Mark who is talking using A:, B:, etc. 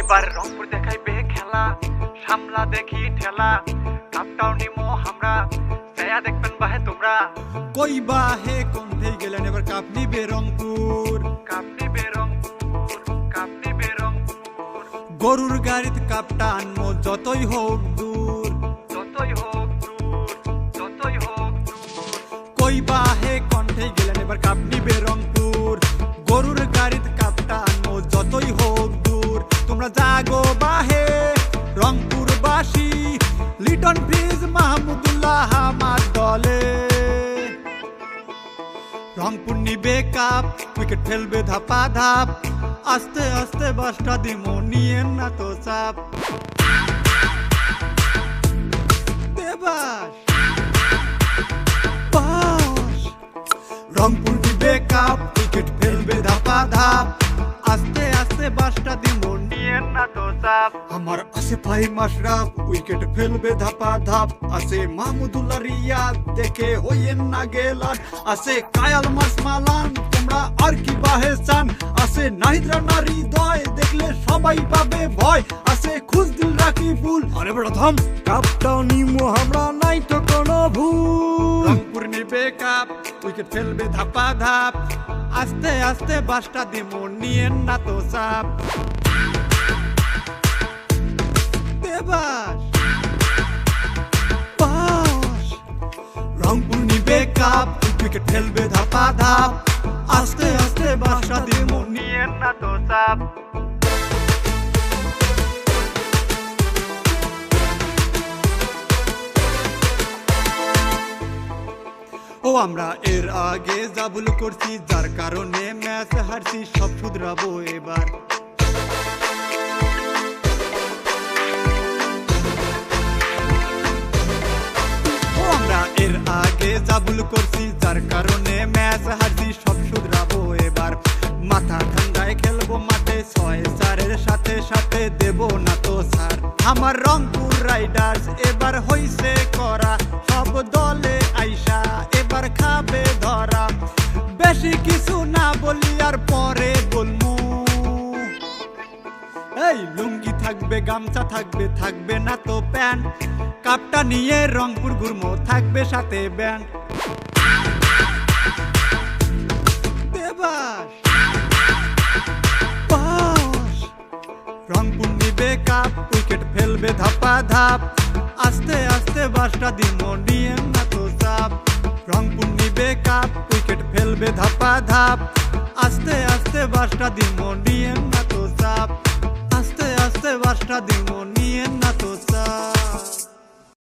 A: এবার রংপুর দেখাইবে খেলা সামলা দেখি ঠেলা। কাপটাও নিমো আমরা ছায়া দেখবেন বাহে তোমরা।
B: কই বা হে কোনথে গেলেন? এবার কাপ নিবে রংপুর।
A: কাপ নিবে রংপুর কাপ নিবে রংপুর।
B: গরুর গাড়িতে কাপটা আনমো যতই হোক দূর।
A: যতই হোক দূর যতই হোক দূর।
B: কই বা হে কণ্ঠে গেলেন? এবার কাপ নিবে রংপুর। বাহে রংপুর বাসী লিটন ফ্রিজ মাহমুদুল্লাহ আমার দলে। রংপুর নিবে কাপ, উইকেট ফেলবে ধাপা ধাপ আস্তে আস্তে বাসটা দিমো, নিয়ে না তো চাপ। রংপুর দিবে কাপ না তো চাপ আমার আছে ভাই মাসরাফ উইকেট ফেলবে ধাপা ধাপ। আছে মাহমুদুল্লাহ রিয়াদ দেখে হইয়েন না গেলান। আছে কায়াল মাস মালান তোমরা আর কি বাহে চান। আছে নাহিদরা নারী দয় দেখলে সবাই পাবে ভয়। আছে খুশদিল রাখি ফুল। আরে প্রথম কাপটাও নিমো আমরা নাই তো কোনো ভুল। রংপুর নিবে কাপ উইকেট ফেলবে ধাপা ধাপ। আস্তে আস্তে বাসটা দিমো নিয়ে না তো চাপ কাপ উইকেট ফেলবে ধাপা ধাপ আস্তে আস্তে বাসটা দিমো
A: নিয়ে না তো চাপ।
B: ও, আমরা এর আগে যা ভুল করছি, যার কারণে ম্যাচ হারছি, সব শুধরাবো এবার। ভুল করছি, যার কারণে ম্যাচ হারছি, সব শুধরাবো এবার। মাথা ঠান্ডায় খেলব মাঠে, ছয় চারের সাথে সাথে দেব না তো স্যার আমার রংপুর রাইডার্স, এবার হইছে করা। সব দলে আইসা, এবার খাবে ধরা। বেশি কিছু না বলি, আর পরে বলমু এই, লুঙ্গি থাকবে, গামছা থাকবে থাকবে না তো প্যান্ট। কাপটা নিয়ে রংপুর ঘুরমো থাকবে সাথে ব্যান্ড। দেবাস বাস রংপুর নিবে কাপ উইকেট ফেলবে ধাপা ধাপ আস্তে আস্তে বাসটা দিমো নিয়ে না তো চাপ রংপুর নিবে কাপ উইকেট ফেলবে ধাপা ধাপ আস্তে আস্তে বাসটা দিমো নিয়ে না তো চাপ আস্তে আস্তে বাসটা দিমো নিয়ে না তো চাপ